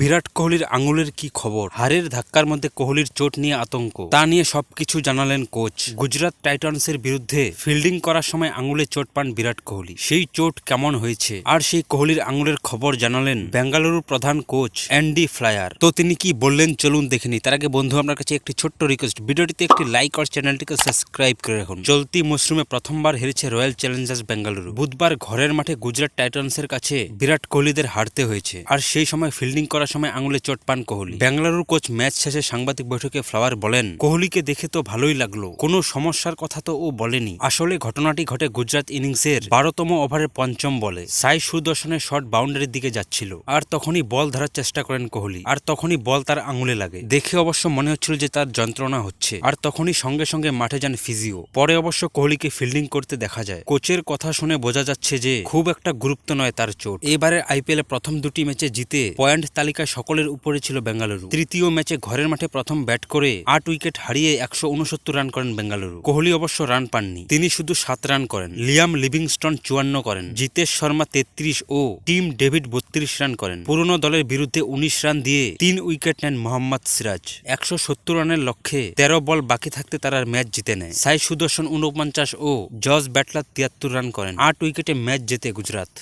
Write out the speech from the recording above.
বিরাট কোহলির আঙুলের কি খবর? হারের ধাক্কার মধ্যে কোহলির চোট নিয়ে আতঙ্ক। তা নিয়ে সবকিছু জানালেন কোচ। গুজরাট টাইটান্সের বিরুদ্ধে ফিল্ডিং করার সময় আঙুলে চোট পান বিরাট কোহলি। সেই চোট কেমন হয়েছে? আর সেই কোহলির আঙুলের খবর জানালেন বেঙ্গালুরুর প্রধান কোচ অ্যান্ডি ফ্লায়ার। তো তিনি কি বললেন? চলুন দেখেনি তার আগে বন্ধু, আপনার কাছে একটি ছোট্ট রিকোয়েস্ট ভিডিওটিতে একটি লাইক আর চ্যানেলটিকে সাবস্ক্রাইব করে রাখুন। চলতি মৌসুমে প্রথমবার হেরেছে রয়্যাল চ্যালেঞ্জার্স বেঙ্গালুরু। বুধবার ঘরের মাঠে গুজরাট টাইটান্সের কাছে বিরাট কোহলিদের হারতে হয়েছে। আর সেই সময় ফিল্ডিং করার সময় আঙুলে চোট পান কোহলি। বেঙ্গালুরুর কোচ ম্যাচ শেষে সাংবাদিক বৈঠকে ফ্লাওয়ার বলেন, কোহলিকে দেখে তো ভালোই লাগল। কোনো সমস্যার কথা তো ও বলেনি। আসলে ঘটনাটি ঘটে গুজরাট ইনিংসের বারোতম ওভারের পঞ্চম বলে। সাই সুদর্শনের শট বাউন্ডারির দিকে যাচ্ছিল। আর তখনই বল ধরার চেষ্টা করেন কোহলি। আর তখনই বল তার আঙুলে লাগে। দেখে অবশ্য মনে হচ্ছিল যে তার যন্ত্রণা হচ্ছে। আর তখনই সঙ্গে সঙ্গে মাঠে যান ফিজিও। পরে অবশ্য কোহলিকে ফিল্ডিং করতে দেখা যায়। কোচের কথা শুনে বোঝা যাচ্ছে যে, খুব একটা গুরুত্ব নয় তার চোট। এবারে আইপিএল প্রথম দুটি ম্যাচে জিতে পয়েন্ট তালিকায় সকলের উপরে ছিল বেঙ্গালুরু। তৃতীয় ম্যাচে ঘরের মাঠে প্রথম ব্যাট করে আট উইকেট হারিয়ে একশো উনসত্তর রান করেন বেঙ্গালুরু। কোহলি অবশ্য রান পাননি। তিনি শুধু সাত রান করেন। লিয়াম লিভিংস্টন চুয়ান্ন করেন। জিতেশ শর্মা তেত্রিশ ও টিম ডেভিড বত্রিশ রান করেন। পুরনো দলের বিরুদ্ধে উনিশ রান দিয়ে তিন উইকেট নেন মোহাম্মদ সিরাজ। একশো সত্তর রানের লক্ষ্যে তেরো বল বাকি থাকতে তারা ম্যাচ জিতে নেয়। সাই সুদর্শন উনপঞ্চাশ ও জজ ব্যাটলার তিয়াত্তর রান করেন। আট উইকেটে ম্যাচ জেতে গুজরাট।